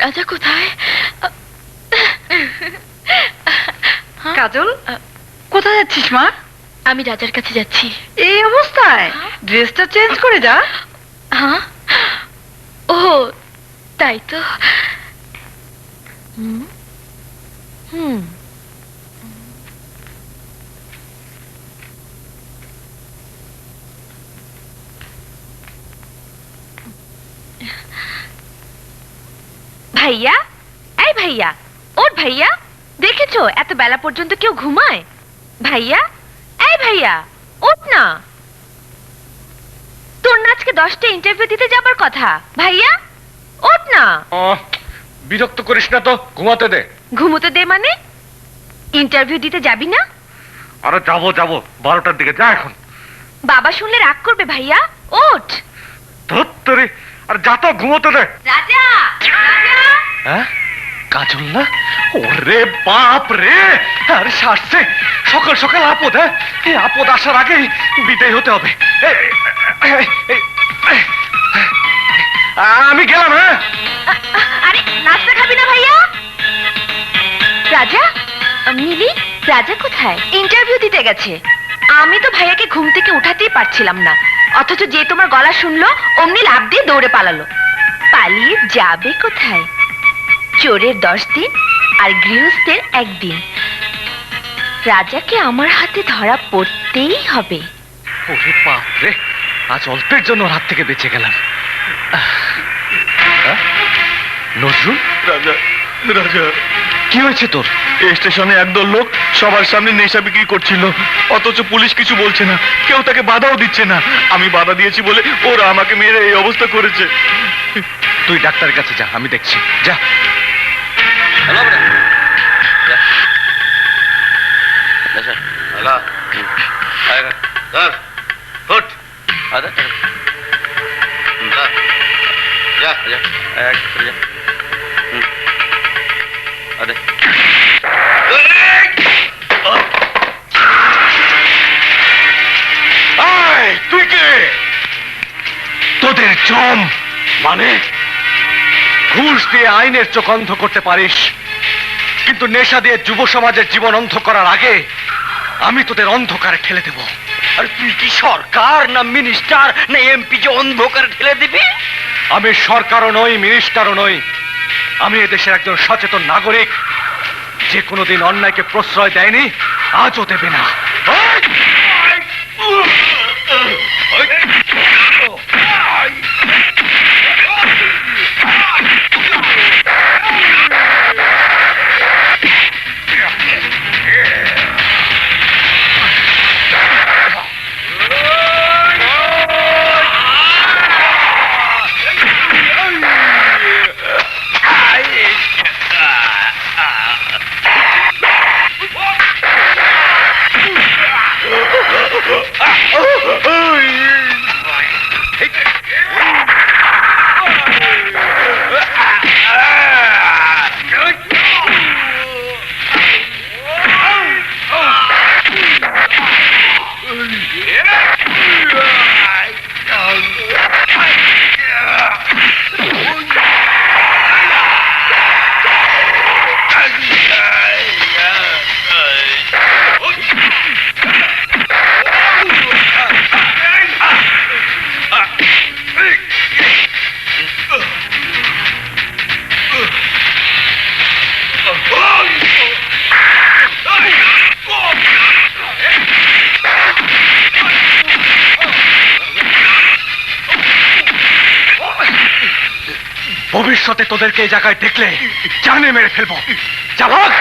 রাজা কোথায়? কাজল কোথায় যাচ্ছিস মা? আমি রাজার কাছে যাচ্ছি। এই অবস্থায়? ড্রেসটা চেঞ্জ করে যা। হ্যাঁ? ও তাই তো। হুম? হুম। ভাইয়া? এই ভাইয়া ওর ভাইয়া? দেখেছ এত বেলা পর্যন্ত কেউ ঘুমায়? ভাইয়া? এই ভাইয়া ওঠ না। তোর না আজকে দশটা ইন্টারভিউ দিতে যাবার কথা। ভাইয়া ওঠ না। বিরক্ত করিস না তো ঘুমাতে দে। ঘুমোতে দে মানে? ইন্টারভিউ দিতে যাবি না? আরে যাব যাব বারোটার দিকে যা এখন। বাবা শুনলে রাগ করবে ভাইয়া ওঠ। ধত্তরি আর যা তো ঘুমোতে দে। রাজা হ্যাঁ? কাজল না? ওরে বাপ রে! আর সারছে। সকাল সকাল আপদ হ্যাঁ? এই আপদ আসার আগেই বিদায় হতে হবে। আমি গেলাম হ্যাঁ? আরে, নাস্তা খাবি না ভাইয়া? রাজা, মিলি, রাজা কোথায়? ইন্টারভিউ দিতে গেছে। আমি তো ভাইয়াকে ঘুম থেকে উঠাতেই পারছিলাম না। অথচ যে তোমার গলা শুনলো, অমনি লাভ দিয়ে দৌড়ে পালালো। পালিয়ে যাবে কোথায়? চোরের দশ দিন আর গৃহস্থের একদিন। রাজাকে আমার হাতে ধরা পড়তেই হবে। ওরে বাপরে আজ অল্পের জন্য হাত থেকে বেঁচে গেলাম। নজরুল? রাজা রাজা। কি হয়েছে তোর? এই স্টেশনে একদল লোক সবার সামনে নেশা বিক্রি করছিল। অথচ পুলিশ কিছু বলছে না কেউ তাকে বাধাও দিচ্ছে না। আমি বাধা দিয়েছি বলে ওরা আমাকে মেরে এই অবস্থা করেছে। তুই ডাক্তারের কাছে যা আমি দেখছি। যা। আয়, তুই কে তোদের জম মানে ঘুষ দিয়ে আইনের চোখ অন্ধ করতে পারিস। কিন্তু নেশা দিয়ে যুব সমাজের জীবন অন্ধ করার আগে আমি তোদের অন্ধকারে ঠেলে দেব। আর তুই কি সরকার না মিনিস্টার না এমপি যে অন্ধকার ঠেলে দিবি? আমি সরকারও নই, মিনিস্টারও নই। আমি এদেশের একজন সচেতন নাগরিক। যে কোনোদিন অন্যায়কে প্রশ্রয় দেয়নি, আজও দেবে না। ভবিষ্যতে তোদেরকে এই জায়গায় দেখলে জানে মেরে ফেলব। চালক!